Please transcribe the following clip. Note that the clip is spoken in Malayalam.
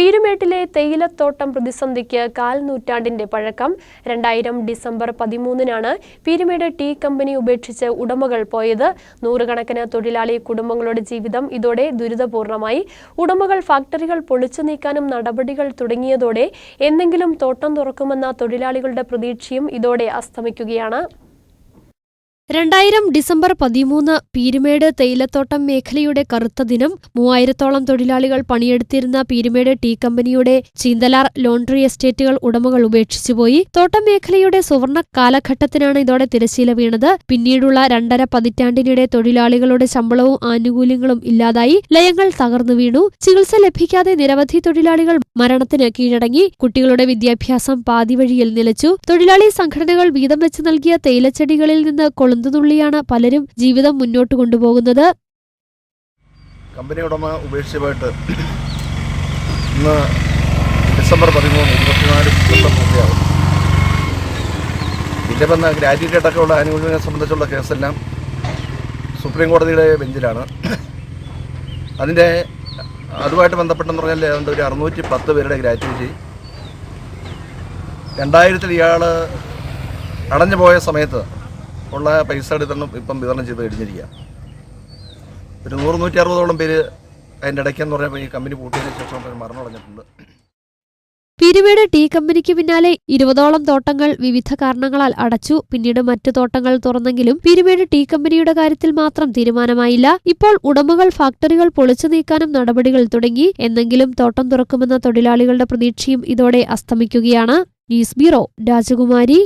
പീരുമേട്ടിലെ തേയിലത്തോട്ടം പ്രതിസന്ധിക്ക് കാൽ നൂറ്റാണ്ടിന്റെ പഴക്കം. രണ്ടായിരം ഡിസംബർ പതിമൂന്നിനാണ് പീരുമേട് ടീ കമ്പനി ഉപേക്ഷിച്ച് ഉടമകൾ പോയത്. നൂറുകണക്കിന് തൊഴിലാളി കുടുംബങ്ങളുടെ ജീവിതം ഇതോടെ ദുരിതപൂർണമായി. ഉടമകൾ ഫാക്ടറികൾ പൊളിച്ചു നീക്കാനും നടപടികൾ തുടങ്ങിയതോടെ എന്തെങ്കിലും തോട്ടം തുറക്കുമെന്ന തൊഴിലാളികളുടെ പ്രതീക്ഷയും ഇതോടെ അസ്തമിക്കുകയാണ്. രണ്ടായിരം ഡിസംബർ പതിമൂന്ന് പീരുമേട് തേയിലത്തോട്ടം മേഖലയുടെ കറുത്ത ദിനം മൂവായിരത്തോളം തൊഴിലാളികൾ പണിയെടുത്തിരുന്ന പീരുമേട് ടീ കമ്പനിയുടെ ചീന്തലാർ ലോണ്ടറി എസ്റ്റേറ്റുകൾ ഉടമകൾ ഉപേക്ഷിച്ചുപോയി തോട്ടം മേഖലയുടെ സുവർണ കാലഘട്ടത്തിനാണ് ഇതോടെ തിരശീല വീണത്. പിന്നീടുള്ള രണ്ടര പതിറ്റാണ്ടിനിടെ തൊഴിലാളികളുടെ ശമ്പളവും ആനുകൂല്യങ്ങളും ഇല്ലാതായി ലയങ്ങൾ തകർന്നു വീണു. ചികിത്സ ലഭിക്കാതെ നിരവധി തൊഴിലാളികൾ മരണത്തിന് കീഴടങ്ങി. കുട്ടികളുടെ വിദ്യാഭ്യാസം പാതിവഴിയിൽ നിലച്ചു. തൊഴിലാളി സംഘടനകൾ വീതം വെച്ച് നൽകിയ തേയിലച്ചെടികളിൽ നിന്ന് കൊളുന്തുനുള്ളിയാണ് പലരും ജീവിതം മുന്നോട്ട് കൊണ്ടുപോകുന്നത്. കമ്പനി ഉടമ ഉപേക്ഷിച്ചതായിട്ട് ഇന്ന് ഡിസംബർ പതിമൂന്ന് ഇരുപത്തിനാല് പൂർത്തിയാകും ഇതിന്റെ വന്ന ഗ്രാജുവേറ്റ് അടക്കമുള്ള ആനുകൂല്യങ്ങളെ സംബന്ധിച്ചുള്ള കേസെല്ലാം സുപ്രീം കോടതിയുടെ ബെഞ്ചിലാണ്. അതിന്റെ അതുമായിട്ട് ബന്ധപ്പെട്ടെന്ന് പറഞ്ഞാൽ ഏതാണ്ട് ഒരു അറുന്നൂറ്റി പത്ത് പേരുടെ ഗ്രാജുവേറ്റ് രണ്ടായിരത്തിൽ ഇയാൾ അടഞ്ഞു പോയ സമയത്ത് ഉള്ള പൈസ വിതരണം ഇപ്പം വിതരണം ചെയ്ത് കഴിഞ്ഞിരിക്കുക. ഒരു നൂറ് നൂറ്റി അറുപതോളം പേര് അതിന്റെ ഇടയ്ക്കെന്ന് പറഞ്ഞപ്പോൾ ഈ കമ്പനി പൂട്ടിയതിന് ശേഷം മരണമടഞ്ഞിട്ടുണ്ട്. തിരുവേട് ടീ കമ്പനിക്ക് പിന്നാലെ ഇരുപതോളം തോട്ടങ്ങൾ വിവിധ കാരണങ്ങളാൽ അടച്ചു. പിന്നീട് മറ്റു തോട്ടങ്ങൾ തുറന്നെങ്കിലും പിരുവേട് ടീ കമ്പനിയുടെ കാര്യത്തിൽ മാത്രം തീരുമാനമായില്ല. ഇപ്പോൾ ഉടമകൾ ഫാക്ടറികൾ പൊളിച്ചു നീക്കാനും നടപടികൾ തുടങ്ങി. എന്നെങ്കിലും തോട്ടം തുറക്കുമെന്ന തൊഴിലാളികളുടെ പ്രതീക്ഷയും ഇതോടെ അസ്തമിക്കുകയാണ്. ന്യൂസ് ബ്യൂറോ രാജകുമാരി.